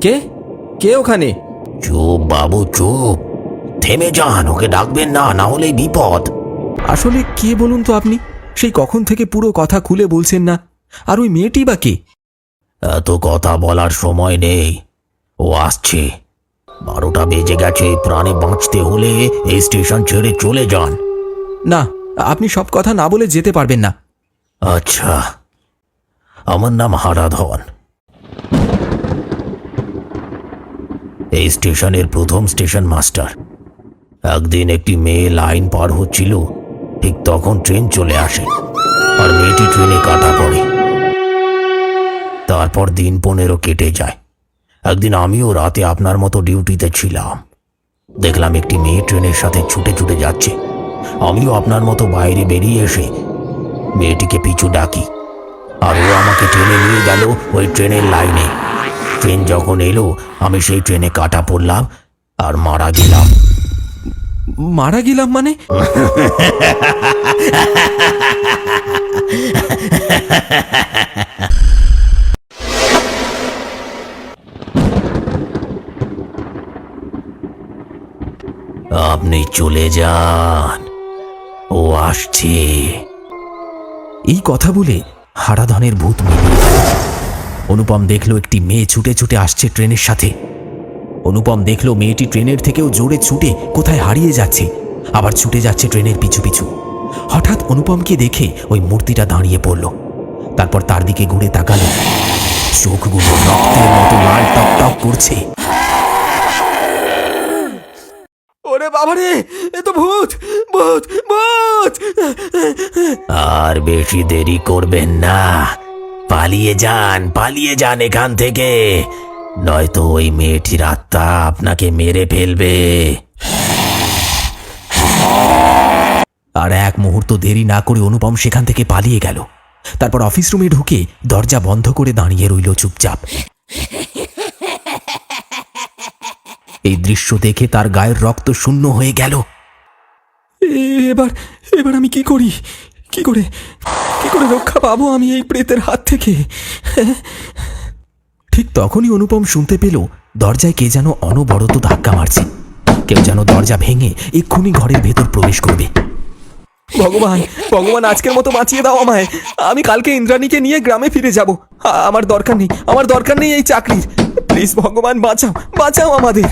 কে? কে ওখানে? চুপ বাবু চুপ। থেমে যান ওকে ডাকবেন না না হলে বিপদ। আসলে কে বলুন তো আপনি? সেই কখন থেকে পুরো কথা খুলে বলছেন না। আর ওই মেয়েটি বা কে? এত কথা বলার সময় নেই। ও আসছে। বারোটা বেজে গেছে প্রাণে বাঁচতে হলে এই স্টেশন ছেড়ে চলে যান। না আপনি সব কথা না বলে যেতে পারবেন না। আচ্ছা। আমার নাম হারাধন। এই স্টেশনের প্রথম স্টেশন মাস্টার। একদিন একটি মেয়ে লাইন পার হচ্ছিল, ঠিক তখন ট্রেন চলে আসে, আর মেয়েটি ট্রেনে কাটা পড়ে। তারপর দিন পনেরো কেটে যায়। একদিন আমিও রাতে আপনার মতো ডিউটিতে ছিলাম। দেখলাম একটি মেয়ে ট্রেনের সাথে ছুটে ছুটে যাচ্ছে। আমিও আপনার মতো বাইরে বেরিয়ে এসে মেয়েটিকে পিছু ডাকি। আর ও আমাকে ট্রেনে নিয়ে গেল ওই ট্রেনের লাইনে। ট্রেন যখন এলো আমি সেই ট্রেনে কাটা পড়লাম আর মারা গেলাম। মারা গেলাম মানে? আপনি চলে যান। ও আসছে। এই কথা বলে হারাধনের ভূত মিলিয়ে অনুপম দেখল একটি মেয়ে ছুটে ছুটে আসছে ট্রেনের সাথে। অনুপম দেখল মেয়েটি ট্রেনের থেকেও জোরে ছুটে কোথায় হারিয়ে যাচ্ছে আবার ছুটে যাচ্ছে ট্রেনের পিছু পিছু। হঠাৎ অনুপমকে দেখে ওই মূর্তিটা দাঁড়িয়ে পড়ল। তারপর তার দিকে ঘুরে তাকালো। চোখগুলো রক্তের মতো লাল টক করছে। ওরে বাবারে এ তো ভূত ভূত ভূত! আর বেশি দেরি করবেন না। পালিয়ে যান পালিয়ে যান এখান থেকে। নয়তো ওই মেয়েটির আত্মা আপনাকে মেরে ফেলবে। আর এক মুহূর্ত দেরি না করে অনুপম সেখান থেকে পালিয়ে গেল। তারপর অফিস রুমে ঢুকে দরজা বন্ধ করে দাঁড়িয়ে রইল চুপচাপ। এই দৃশ্য দেখে তার গায়ের রক্ত শূন্য হয়ে গেল। এবার এবার আমি কি করি? কি করে কি করে রক্ষা পাবো আমি এই প্রেতের হাত থেকে? ঠিক তখনই অনুপম শুনতে পেল দরজায় কে যেন অনবরত ধাক্কা মারছে। কেউ যেন দরজা ভেঙে এক্ষুনি ঘরের ভেতর প্রবেশ করবে। ভগবান ভগবান আজকের মতো বাঁচিয়ে দাও আমায়। আমি কালকে ইন্দ্রাণীকে নিয়ে গ্রামে ফিরে যাব। আমার দরকার নেই আমার দরকার নেই এই চাকরির। প্লিজ ভগবান বাঁচাও বাঁচাও আমাদের।